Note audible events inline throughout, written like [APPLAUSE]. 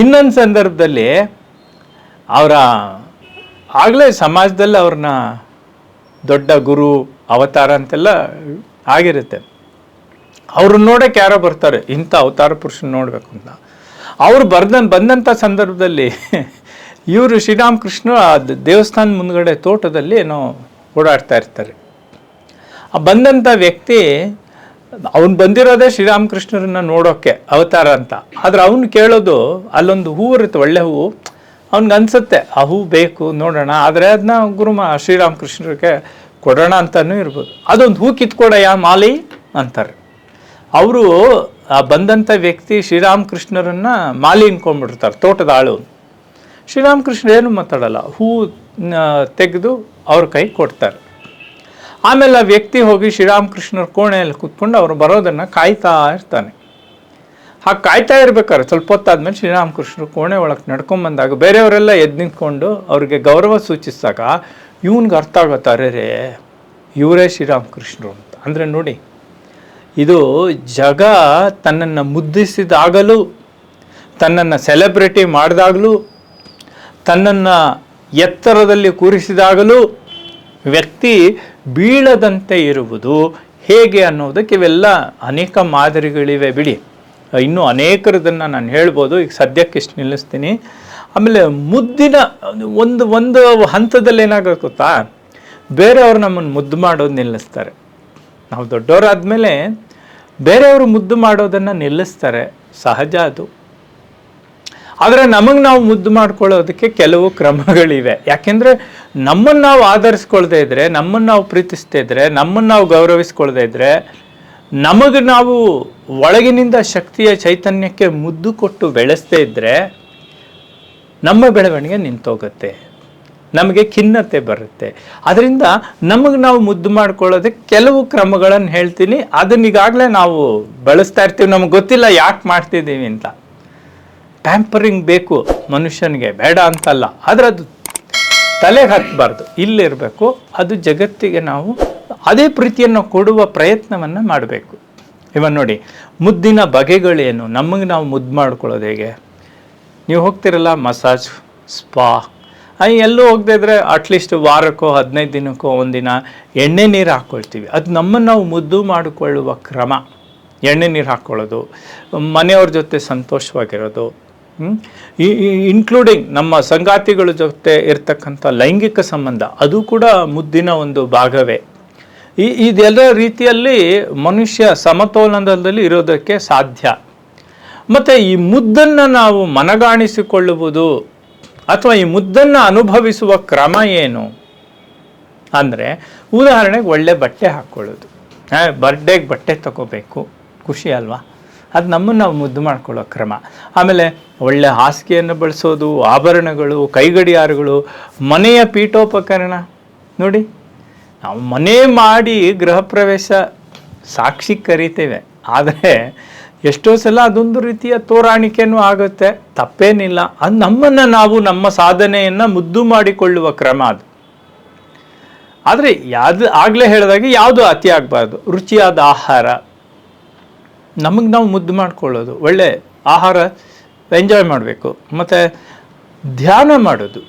ಇನ್ನೊಂದು ಸಂದರ್ಭದಲ್ಲಿ ಅವರ ಆಗಲೇ ಸಮಾಜದಲ್ಲಿ ಅವ್ರನ್ನ ದೊಡ್ಡ ಗುರು, ಅವತಾರ ಅಂತೆಲ್ಲ ಆಗಿರುತ್ತೆ. ಅವ್ರನ್ನ ನೋಡೋಕೆ ಯಾರೋ ಬರ್ತಾರೆ, ಇಂಥ ಅವತಾರ ಪುರುಷನ ನೋಡಬೇಕು ಅಂತ. ಅವರು ಬರ್ದ ಬಂದಂಥ ಸಂದರ್ಭದಲ್ಲಿ [LAUGHS] ಇವರು ಶ್ರೀರಾಮಕೃಷ್ಣ ಆ ದೇವಸ್ಥಾನ ಮುಂದ್ಗಡೆ ತೋಟದಲ್ಲಿ ಏನೋ ಓಡಾಡ್ತಾ ಇರ್ತಾರೆ. ಆ ಬಂದಂಥ ವ್ಯಕ್ತಿ ಅವನು ಬಂದಿರೋದೇ ಶ್ರೀರಾಮಕೃಷ್ಣರನ್ನ ನೋಡೋಕ್ಕೆ ಅವತಾರ ಅಂತ. ಆದ್ರೆ ಅವನು ಕೇಳೋದು ಅಲ್ಲೊಂದು ಹೂವು ಇರುತ್ತೆ ಒಳ್ಳೆ ಹೂವು. ಅವ್ನಿಗೆ ಅನ್ಸುತ್ತೆ, ಆ ಹೂವು ಬೇಕು, ನೋಡೋಣ. ಆದರೆ ಅದನ್ನ ಗುರುಮ ಶ್ರೀರಾಮಕೃಷ್ಣರಿಗೆ ಕೊಡೋಣ ಅಂತಲೂ ಇರ್ಬೋದು. ಅದೊಂದು ಹೂ ಕಿತ್ಕೊಡಯ್ಯ ಮಾಲಿ ಅಂತಾರೆ. ಅವರು ಆ ಬಂದಂಥ ವ್ಯಕ್ತಿ ಶ್ರೀರಾಮಕೃಷ್ಣರನ್ನ ಮಾಲಿ ಅನ್ಕೊಂಡ್ಬಿಡ್ತಾರೆ ತೋಟದ ಆಳು. ಶ್ರೀರಾಮಕೃಷ್ಣ ಏನು ಮಾತಾಡಲ್ಲ, ಹೂ ತೆಗೆದು ಅವ್ರ ಕೈ ಕೊಡ್ತಾರೆ. ಆಮೇಲೆ ಆ ವ್ಯಕ್ತಿ ಹೋಗಿ ಶ್ರೀರಾಮಕೃಷ್ಣರ ಕೋಣೆಯಲ್ಲಿ ಕೂತ್ಕೊಂಡು ಅವರು ಬರೋದನ್ನು ಕಾಯ್ತಾ ಇರ್ತಾನೆ. ಹಾಗೆ ಕಾಯ್ತಾ ಇರ್ಬೇಕಾದ್ರೆ ಸ್ವಲ್ಪ ಹೊತ್ತಾದ್ಮೇಲೆ ಶ್ರೀರಾಮಕೃಷ್ಣರು ಕೋಣೆ ಒಳಗೆ ನಡ್ಕೊಂಬಂದಾಗ ಬೇರೆಯವರೆಲ್ಲ ಎದ್ದು ನಿಂತ್ಕೊಂಡು ಅವ್ರಿಗೆ ಗೌರವ ಸೂಚಿಸಿದಾಗ ಇವನ್ಗೆ ಅರ್ಥ ಆಗುತ್ತಾರೆ ರೇ, ಇವರೇ ಶ್ರೀರಾಮಕೃಷ್ಣರು ಅಂತ. ಅಂದರೆ ನೋಡಿ, ಇದು ಜಗ ತನ್ನನ್ನು ಮುದ್ದಿಸಿದಾಗಲೂ, ತನ್ನನ್ನು ಸೆಲೆಬ್ರಿಟಿ ಮಾಡಿದಾಗಲೂ, ತನ್ನನ್ನು ಎತ್ತರದಲ್ಲಿ ಕೂರಿಸಿದಾಗಲೂ ವ್ಯಕ್ತಿ ಬೀಳದಂತೆ ಇರುವುದು ಹೇಗೆ ಅನ್ನೋದಕ್ಕೆ ಇವೆಲ್ಲ ಅನೇಕ ಮಾದರಿಗಳಿವೆ. ಬಿಡಿ, ಇನ್ನೂ ಅನೇಕರದನ್ನು ನಾನು ಹೇಳ್ಬೋದು. ಈಗ ಸದ್ಯಕ್ಕೆ ಇಷ್ಟು ನಿಲ್ಲಿಸ್ತೀನಿ. ಆಮೇಲೆ ಮುದ್ದಿನ ಒಂದು ಒಂದು ಹಂತದಲ್ಲಿ ಏನಾಗುತ್ತೆ ಗೊತ್ತಾ? ಬೇರೆಯವರು ನಮ್ಮನ್ನು ಮುದ್ದು ಮಾಡೋದು ನಿಲ್ಲಿಸ್ತಾರೆ. ನಾವು ದೊಡ್ಡವರಾದ್ಮೇಲೆ ಬೇರೆಯವರು ಮುದ್ದು ಮಾಡೋದನ್ನು ನಿಲ್ಲಿಸ್ತಾರೆ. ಸಹಜ ಅದು. ಆದರೆ ನಮಗೆ ನಾವು ಮುದ್ದು ಮಾಡ್ಕೊಳ್ಳೋದಕ್ಕೆ ಕೆಲವು ಕ್ರಮಗಳಿವೆ. ಯಾಕೆಂದರೆ ನಮ್ಮನ್ನು ನಾವು ಆಧರಿಸ್ಕೊಳ್ದೇ ಇದ್ರೆ, ನಮ್ಮನ್ನು ನಾವು ಪ್ರೀತಿಸ್ತಾ ಇದ್ರೆ, ನಮ್ಮನ್ನು ನಾವು ಗೌರವಿಸ್ಕೊಳ್ದೇ ಇದ್ರೆ, ನಮಗೆ ನಾವು ಒಳಗಿನಿಂದ ಶಕ್ತಿಯ ಚೈತನ್ಯಕ್ಕೆ ಮುದ್ದು ಕೊಟ್ಟು ಬೆಳೆಸ್ದೇ ಇದ್ದರೆ ನಮ್ಮ ಬೆಳವಣಿಗೆ ನಿಂತೋಗುತ್ತೆ. ನಮಗೆ ಖಿನ್ನತೆ ಬರುತ್ತೆ. ಅದರಿಂದ ನಮಗೆ ನಾವು ಮುದ್ದು ಮಾಡ್ಕೊಳ್ಳೋದಕ್ಕೆ ಕೆಲವು ಕ್ರಮಗಳನ್ನು ಹೇಳ್ತೀನಿ. ಅದನ್ನ ಈಗಾಗಲೇ ನಾವು ಬಳಸ್ತಾ ಇರ್ತೀವಿ. ನಮ್ಗೆ ಗೊತ್ತಿಲ್ಲ ಯಾಕೆ ಮಾಡ್ತಿದ್ದೀವಿ ಅಂತ. ಪ್ಯಾಂಪರಿಂಗ್ ಬೇಕು ಮನುಷ್ಯನಿಗೆ. ಬೇಡ ಅಂತಲ್ಲ. ಆದರೆ ಅದು ತಲೆಗೆ ಹಾಕಬಾರ್ದು. ಇಲ್ಲಿರಬೇಕು ಅದು ಜಗತ್ತಿಗೆ ನಾವು ಅದೇ ಪ್ರೀತಿಯನ್ನು ಕೊಡುವ ಪ್ರಯತ್ನವನ್ನು ಮಾಡಬೇಕು. ಇವನ್ ನೋಡಿ, ಮುದ್ದಿನ ಬಗೆಗಳೇನು? ನಮಗೆ ನಾವು ಮುದ್ದು ಮಾಡ್ಕೊಳ್ಳೋದು ಹೇಗೆ? ನೀವು ಹೋಗ್ತಿರಲ್ಲ, ಮಸಾಜ್, ಸ್ಪಾ. ಎಲ್ಲೂ ಹೋಗದೆ ಇದ್ರೆ ಅಟ್ಲೀಸ್ಟ್ ವಾರಕ್ಕೋ, ಹದಿನೈದು ದಿನಕ್ಕೋ, ಒಂದಿನ ಎಣ್ಣೆ ನೀರು ಹಾಕ್ಕೊಳ್ತೀವಿ ಅದು ನಮ್ಮನ್ನು ನಾವು ಮುದ್ದು ಮಾಡಿಕೊಳ್ಳುವ ಕ್ರಮ. ಎಣ್ಣೆ ನೀರು ಹಾಕ್ಕೊಳ್ಳೋದು ಮನೆಯವ್ರ ಜೊತೆ ಸಂತೋಷವಾಗಿರೋದು. ಇನ್ಕ್ಲೂಡಿಂಗ್ ನಮ್ಮ ಸಂಗಾತಿಗಳ ಜೊತೆ ಇರ್ತಕ್ಕಂಥ ಲೈಂಗಿಕ ಸಂಬಂಧ, ಅದು ಕೂಡ ಮುದ್ದಿನ ಒಂದು ಭಾಗವೇ. ಈ ಇದೆಲ್ಲ ರೀತಿಯಲ್ಲಿ ಮನುಷ್ಯ ಸಮತೋಲನದಲ್ಲಿ ಇರೋದಕ್ಕೆ ಸಾಧ್ಯ. ಮತ್ತು ಈ ಮುದ್ದನ್ನು ನಾವು ಮನಗಾಣಿಸಿಕೊಳ್ಳುವುದು ಅಥವಾ ಈ ಮುದ್ದನ್ನು ಅನುಭವಿಸುವ ಕ್ರಮ ಏನು? ಅಂದರೆ ಉದಾಹರಣೆಗೆ ಒಳ್ಳೆ ಬಟ್ಟೆ ಹಾಕ್ಕೊಳ್ಳೋದು ಬರ್ಡೇಗೆ ಬಟ್ಟೆ ತಗೋಬೇಕು. ಖುಷಿ ಅಲ್ವಾ? ಅದು ನಮ್ಮನ್ನು ನಾವು ಮುದ್ದು ಮಾಡ್ಕೊಳ್ಳೋ ಕ್ರಮ. ಆಮೇಲೆ ಒಳ್ಳೆ ಹಾಸಿಗೆಯನ್ನು ಬಳಸೋದು, ಆಭರಣಗಳು, ಕೈಗಡಿಯಾರಗಳು, ಮನೆಯ ಪೀಠೋಪಕರಣ. ನೋಡಿ, ನಾವು ಮನೆ ಮಾಡಿ ಗೃಹ ಪ್ರವೇಶ ಸಾಕ್ಷಿ ಕರಿತೇವೆ. ಆದರೆ ಎಷ್ಟೋ ಸಲ ಅದೊಂದು ರೀತಿಯ ತೋರಾಣಿಕೆಯೂ ಆಗುತ್ತೆ. ತಪ್ಪೇನಿಲ್ಲ. ಅದು ನಮ್ಮನ್ನು ನಾವು, ನಮ್ಮ ಸಾಧನೆಯನ್ನು ಮುದ್ದು ಮಾಡಿಕೊಳ್ಳುವ ಕ್ರಮ ಅದು. ಆದರೆ ಯಾವುದು ಆಗಲೇ ಹೇಳಿದಾಗೆ ಯಾವುದು ಅತಿ ಆಗಬಾರ್ದು? ರುಚಿಯಾದ ಆಹಾರ ನಮಗೆ ನಾವು ಮುದ್ದು ಮಾಡ್ಕೊಳ್ಳೋದು. ಒಳ್ಳೆ ಆಹಾರ ಎಂಜಾಯ್ ಮಾಡಬೇಕು. ಮತ್ತು ಧ್ಯಾನ ಮಾಡೋದು.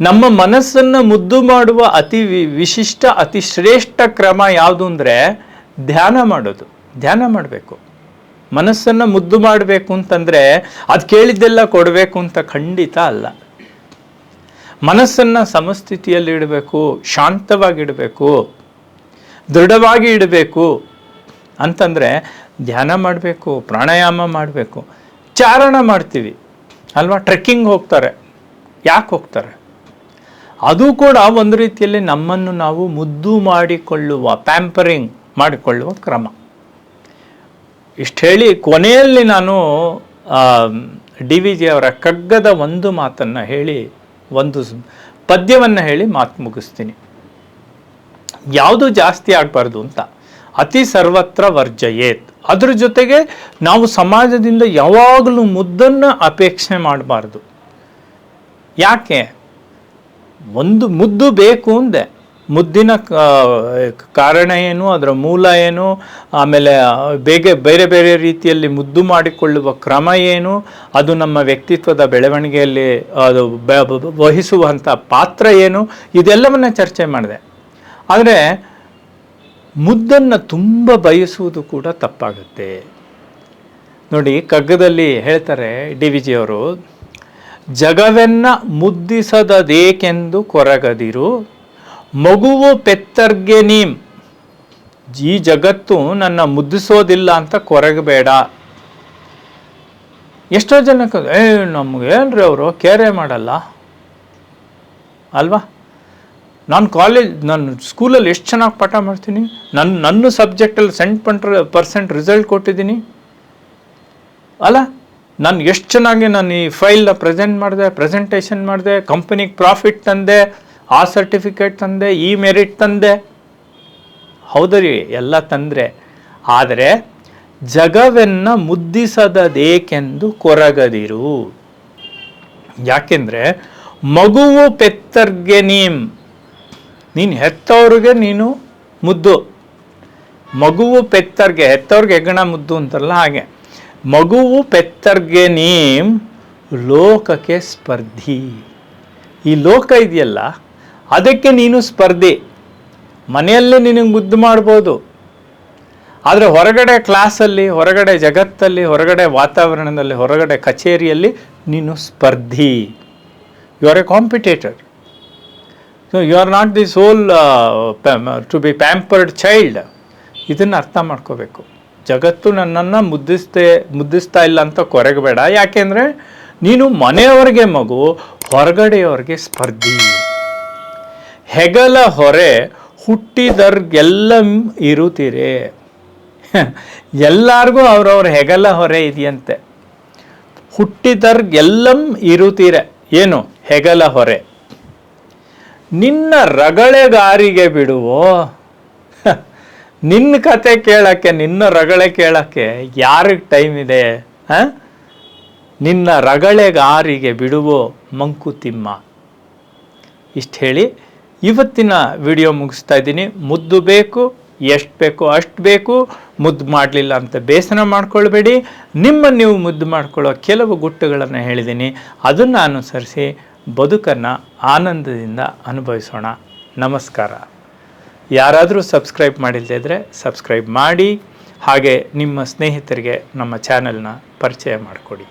ನಮ್ಮ ಮನಸ್ಸನ್ನು ಮುದ್ದು ಮಾಡುವ ಅತಿ ವಿಶಿಷ್ಟ, ಅತಿ ಶ್ರೇಷ್ಠ ಕ್ರಮ ಯಾವುದು ಅಂದರೆ ಧ್ಯಾನ ಮಾಡೋದು. ಧ್ಯಾನ ಮಾಡಬೇಕು. ಮನಸ್ಸನ್ನು ಮುದ್ದು ಮಾಡಬೇಕು ಅಂತಂದರೆ ಅದು ಕೇಳಿದ್ದೆಲ್ಲ ಕೊಡಬೇಕು ಅಂತ ಖಂಡಿತ ಅಲ್ಲ. ಮನಸ್ಸನ್ನು ಸಮಸ್ಥಿತಿಯಲ್ಲಿ ಇಡಬೇಕು ಶಾಂತವಾಗಿಡಬೇಕು ದೃಢವಾಗಿ ಇಡಬೇಕು. ಅಂತಂದರೆ ಧ್ಯಾನ ಮಾಡಬೇಕು, ಪ್ರಾಣಾಯಾಮ ಮಾಡಬೇಕು, ಚಾರಣ ಮಾಡ್ತೀವಿ, ಅಲ್ವಾ? ಟ್ರೆಕ್ಕಿಂಗ್ ಹೋಗ್ತಾರೆ. ಯಾಕೆ ಹೋಗ್ತಾರೆ? ಅದು ಕೂಡ ಒಂದು ರೀತಿಯಲ್ಲಿ ನಮ್ಮನ್ನು ನಾವು ಮುದ್ದು ಮಾಡಿಕೊಳ್ಳುವ ಪ್ಯಾಂಪರಿಂಗ್ ಮಾಡಿಕೊಳ್ಳುವ ಕ್ರಮ. ಇಷ್ಟು ಹೇಳಿ ಕೊನೆಯಲ್ಲಿ ನಾನು ಡಿ ವಿ ಜಿ ಅವರ ಕಗ್ಗದ ಒಂದು ಮಾತನ್ನು ಹೇಳಿ, ಒಂದು ಪದ್ಯವನ್ನು ಹೇಳಿ ಮಾತು ಮುಗಿಸ್ತೀನಿ. ಯಾವುದು ಜಾಸ್ತಿ ಆಗಬಾರ್ದು ಅಂತ? ಅತಿ ಸರ್ವತ್ರ ವರ್ಜಯೇತ್. ಅದ್ರ ಜೊತೆಗೆ ನಾವು ಸಮಾಜದಿಂದ ಯಾವಾಗಲೂ ಮುದ್ದನ್ನು ಅಪೇಕ್ಷೆ ಮಾಡಬಾರ್ದು. ಯಾಕೆ? ಒಂದು ಮುದ್ದು ಬೇಕು ಅಂದೆ. ಮುದ್ದಿನ ಕಾರಣ ಏನು, ಅದರ ಮೂಲ ಏನು, ಆಮೇಲೆ ಬೇಗ ಬೇರೆ ಬೇರೆ ರೀತಿಯಲ್ಲಿ ಮುದ್ದು ಮಾಡಿಕೊಳ್ಳುವ ಕ್ರಮ ಏನು, ಅದು ನಮ್ಮ ವ್ಯಕ್ತಿತ್ವದ ಬೆಳವಣಿಗೆಯಲ್ಲಿ ಅದು ವಹಿಸುವಂಥ ಪಾತ್ರ ಏನು, ಇದೆಲ್ಲವನ್ನ ಚರ್ಚೆ ಮಾಡಿದೆ. ಆದರೆ ಮುದ್ದನ್ನು ತುಂಬ ಬಯಸುವುದು ಕೂಡ ತಪ್ಪಾಗುತ್ತೆ. ನೋಡಿ ಕಗ್ಗದಲ್ಲಿ ಹೇಳ್ತಾರೆ ಡಿ. ವಿ. ಜಿಯವರು ಜಗವೆನ್ನ ಮುದ್ದಿಸದದೇಕೆಂದು ಕೊರಗದಿರು, ಮಗುವು ಪೆತ್ತರ್ಗೆ ನೀಂ, ಈ ಜಗತ್ತು ನನ್ನ ಮುದ್ದಿಸೋದಿಲ್ಲ ಅಂತ ಕೊರಗಬೇಡ. ಎಷ್ಟೋ ಜನಕ್ಕೆ ಏ, ನಮ್ಗೆ ಏನ್ರಿ ಅವರು, ಕೇರೆ ಮಾಡಲ್ಲ? ಅಲ್ವಾ? ನಾನು ಕಾಲೇಜ್ ನಾನು ಸ್ಕೂಲಲ್ಲಿ ಎಷ್ಟು ಚೆನ್ನಾಗಿ ಪಾಠ ಮಾಡ್ತೀನಿ? ನನ್ನ ನನ್ನ ಸಬ್ಜೆಕ್ಟಲ್ಲಿ ಸೆಂಟ್ ಪಂಟ್ರ ಪರ್ಸೆಂಟ್ ರಿಸಲ್ಟ್ ಕೊಟ್ಟಿದ್ದೀನಿ. ಅಲ್ಲ, ನಾನು ಎಷ್ಟು ಚೆನ್ನಾಗಿ ನಾನು ಈ ಫೈಲ್ನ ಪ್ರೆಸೆಂಟ್ ಮಾಡಿದೆ ಪ್ರೆಸೆಂಟೇಷನ್ ಮಾಡಿದೆ ಕಂಪನಿಗೆ ಪ್ರಾಫಿಟ್ ತಂದೆ, ಆ ಸರ್ಟಿಫಿಕೇಟ್ ತಂದೆ, ಈ ಮೆರಿಟ್ ತಂದೆ. ಹೌದರಿ ಎಲ್ಲ ತಂದರೆ. ಆದರೆ, ಜಗವೆನ್ನ ಮುದ್ದಿಸದದೇಕೆಂದು ಕೊರಗದಿರು. ಯಾಕೆಂದರೆ, ಮಗುವು ಪೆತ್ತರ್ಗೆ ನೀಂ ನೀನು ಹೆತ್ತವ್ರಿಗೆ ನೀನು ಮುದ್ದು. ಮಗುವು ಪೆತ್ತರ್ಗೆ, ಹೆತ್ತವ್ರಿಗೆ ಹೆಗ್ಗಣ ಮುದ್ದು ಅಂತಲ್ಲ ಹಾಗೆ. ಮಗುವು ಪೆತ್ತರ್ಗೆ ನೀಂ ಲೋಕಕ್ಕೆ ಸ್ಪರ್ಧಿ. ಈ ಲೋಕ ಇದೆಯಲ್ಲ, ಅದಕ್ಕೆ ನೀನು ಸ್ಪರ್ಧಿ. ಮನೆಯಲ್ಲೇ ನಿನಗೆ ಮುದ್ದು ಮಾಡ್ಬೋದು. ಆದರೆ ಹೊರಗಡೆ ಕ್ಲಾಸಲ್ಲಿ, ಹೊರಗಡೆ ಜಗತ್ತಲ್ಲಿ, ಹೊರಗಡೆ ವಾತಾವರಣದಲ್ಲಿ, ಹೊರಗಡೆ ಕಚೇರಿಯಲ್ಲಿ ನೀನು ಸ್ಪರ್ಧಿ. You are a competitor so you are not the sole to be pampered child ಇದನ್ನು ಅರ್ಥ ಮಾಡ್ಕೋಬೇಕು. ಜಗತ್ತು ನನ್ನನ್ನು ಮುದ್ದಿಸ್ತೇ ಮುದ್ದಿಸ್ತಾ ಇಲ್ಲ ಅಂತ ಕೊರಗಬೇಡ. ಯಾಕೆಂದರೆ ನೀನು ಮನೆಯವರಿಗೆ ಮಗು, ಹೊರಗಡೆಯವ್ರಿಗೆ ಸ್ಪರ್ಧಿ. ಹೆಗಲ ಹೊರೆ ಹುಟ್ಟಿದರ್ಗೆಲ್ಲಂ ಇರುತ್ತೀರಿ. [LAUGHS] ಎಲ್ಲರಿಗೂ ಅವರವ್ರ ಹೆಗಲ ಹೊರೆ ಇದೆಯಂತೆ. ಹುಟ್ಟಿದರ್ಗೆಲ್ಲಂ ಇರುತ್ತೀರ. ಏನು? ಹೆಗಲ ಹೊರೆ. ನಿನ್ನ ರಗಳೆಗಾರಿಗೆ ಬಿಡುವೋ? ನಿನ್ನ ಕತೆ ಕೇಳಕ್ಕೆ, ನಿನ್ನ ರಗಳೆ ಕೇಳಕ್ಕೆ ಯಾರಿಗೆ ಟೈಮ್ ಇದೆ? ಹಾಂ? ನಿನ್ನ ರಗಳೆಗಾರಿಗೆ ಬಿಡುವೋ ಮಂಕುತಿಮ್ಮ? ಇಷ್ಟು ಹೇಳಿ ಇವತ್ತಿನ ವಿಡಿಯೋ ಮುಗಿಸ್ತಾ ಇದ್ದೀನಿ. ಮುದ್ದು ಬೇಕು, ಎಷ್ಟು ಬೇಕೋ, ಅಷ್ಟು ಬೇಕು. ಮುದ್ದು ಮಾಡಲಿಲ್ಲ ಅಂತ ಬೇಸರ ಮಾಡ್ಕೊಳ್ಬೇಡಿ. ನಿಮ್ಮ ನೀವು ಮುದ್ದು ಮಾಡ್ಕೊಳ್ಳೋ ಕೆಲವು ಗುಟ್ಟುಗಳನ್ನು ಹೇಳಿದ್ದೀನಿ. ಅದನ್ನು ಅನುಸರಿಸಿ ಬದುಕನ್ನು ಆನಂದದಿಂದ ಅನುಭವಿಸೋಣ. ನಮಸ್ಕಾರ. ಯಾರಾದರೂ ಸಬ್ಸ್ಕ್ರೈಬ್ ಮಾಡಿಲ್ಲದೇ ಇದ್ದರೆ ಸಬ್ಸ್ಕ್ರೈಬ್ ಮಾಡಿ, ಹಾಗೆ ನಿಮ್ಮ ಸ್ನೇಹಿತರಿಗೆ ನಮ್ಮ ಚಾನೆಲ್ನ ಪರಿಚಯ ಮಾಡಿಕೊಡಿ.